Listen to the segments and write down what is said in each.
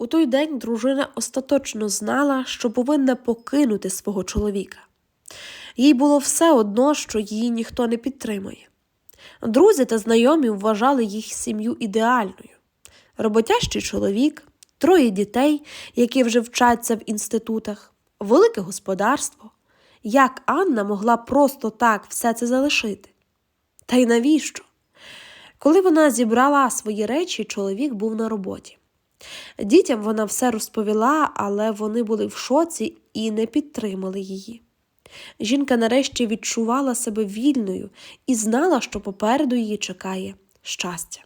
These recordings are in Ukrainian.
У той день дружина остаточно знала, що повинна покинути свого чоловіка. Їй було все одно, що її ніхто не підтримує. Друзі та знайомі вважали їх сім'ю ідеальною. Роботящий чоловік, троє дітей, які вже вчаться в інститутах, велике господарство. Як Анна могла просто так все це залишити? Та й навіщо? Коли вона зібрала свої речі, чоловік був на роботі. Дітям вона все розповіла, але вони були в шоці і не підтримали її. Жінка нарешті відчувала себе вільною і знала, що попереду її чекає щастя.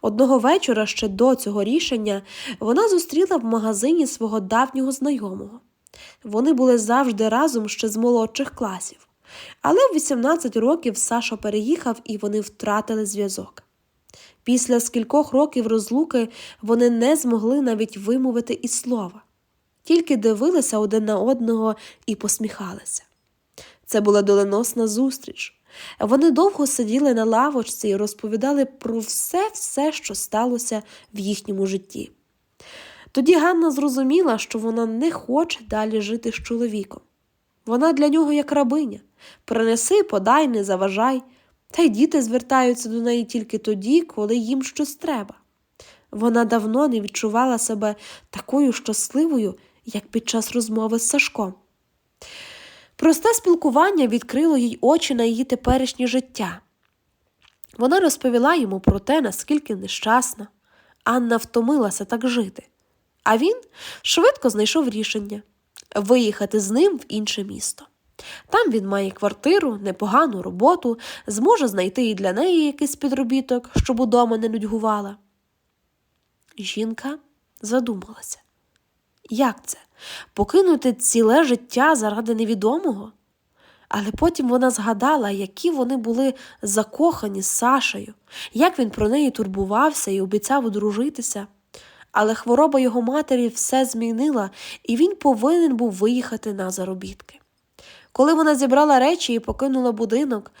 Одного вечора ще до цього рішення вона зустріла в магазині свого давнього знайомого. Вони були завжди разом ще з молодших класів. Але в 18 років Саша переїхав і вони втратили зв'язок. Після скількох років розлуки вони не змогли навіть вимовити і слова, тільки дивилися один на одного і посміхалися. Це була доленосна зустріч. Вони довго сиділи на лавочці і розповідали про все, все, що сталося в їхньому житті. Тоді Ганна зрозуміла, що вона не хоче далі жити з чоловіком. Вона для нього як рабиня принеси, подай, не заважай, та й діти звертаються до неї тільки тоді, коли їм щось треба. Вона давно не відчувала себе такою щасливою, як під час розмови з Сашком. Просте спілкування відкрило їй очі на її теперішнє життя. Вона розповіла йому про те, наскільки нещасна. Анна втомилася так жити, а він швидко знайшов рішення виїхати з ним в інше місто. Там він має квартиру, непогану роботу, зможе знайти і для неї якийсь підробіток, щоб удома не нудьгувала. Жінка задумалася. Як це? Покинути ціле життя заради невідомого? Але потім вона згадала, які вони були закохані з Сашею, як він про неї турбувався і обіцяв одружитися. Але хвороба його матері все змінила, і він повинен був виїхати на заробітки. Коли вона зібрала речі і покинула будинок,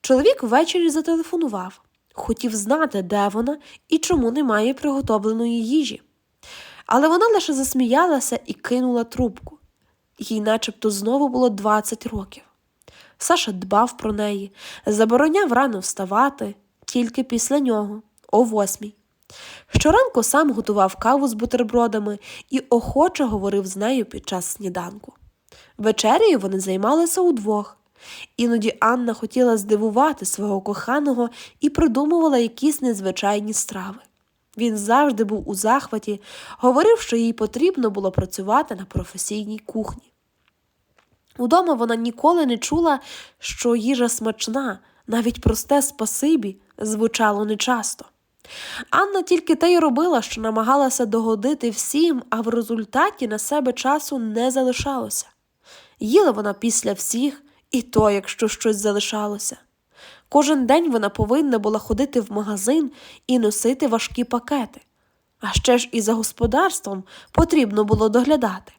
чоловік ввечері зателефонував, хотів знати, де вона і чому немає приготовленої їжі. Але вона лише засміялася і кинула трубку. Їй начебто знову було 20 років. Саша дбав про неї, забороняв рано вставати, тільки після нього, о восьмій. Щоранку сам готував каву з бутербродами і охоче говорив з нею під час сніданку. Вечерею вони займалися удвох. Іноді Анна хотіла здивувати свого коханого і придумувала якісь незвичайні страви. Він завжди був у захваті, говорив, що їй потрібно було працювати на професійній кухні. Удома вона ніколи не чула, що їжа смачна, навіть просте спасибі звучало нечасто. Анна тільки те й робила, що намагалася догодити всім, а в результаті на себе часу не залишалося. Їла вона після всіх, і то, якщо щось залишалося. Кожен день вона повинна була ходити в магазин і носити важкі пакети. А ще ж і за господарством потрібно було доглядати,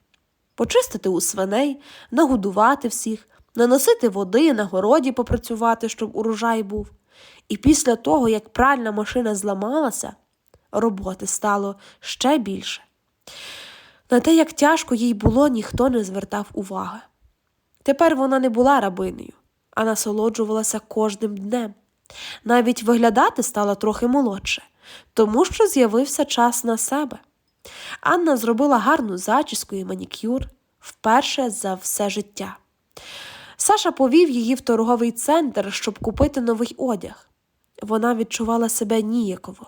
почистити у свиней, нагодувати всіх, наносити води, на городі попрацювати, щоб урожай був. І після того, як пральна машина зламалася, роботи стало ще більше. На те, як тяжко їй було, ніхто не звертав уваги. Тепер вона не була рабинею, а насолоджувалася кожним днем. Навіть виглядати стала трохи молодше, тому що з'явився час на себе. Анна зробила гарну зачіску і манікюр вперше за все життя. Саша повів її в торговий центр, щоб купити новий одяг. Вона відчувала себе ніяково.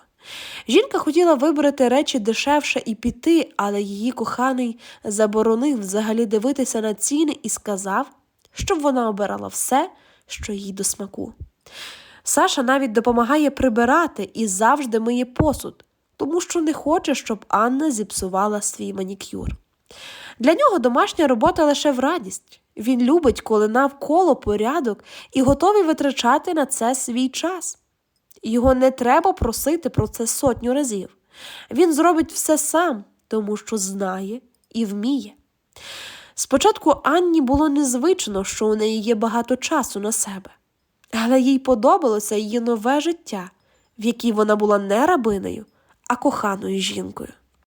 Жінка хотіла вибрати речі дешевше і піти, але її коханий заборонив взагалі дивитися на ціни і сказав, щоб вона обирала все, що їй до смаку. Саша навіть допомагає прибирати і завжди миє посуд, тому що не хоче, щоб Анна зіпсувала свій манікюр. Для нього домашня робота лише в радість. Він любить, коли навколо порядок і готовий витрачати на це свій час. Його не треба просити про це сотню разів. Він зробить все сам, тому що знає і вміє. Спочатку Анні було незвично, що у неї є багато часу на себе, але їй подобалося її нове життя, в якій вона була не рабинею, а коханою жінкою.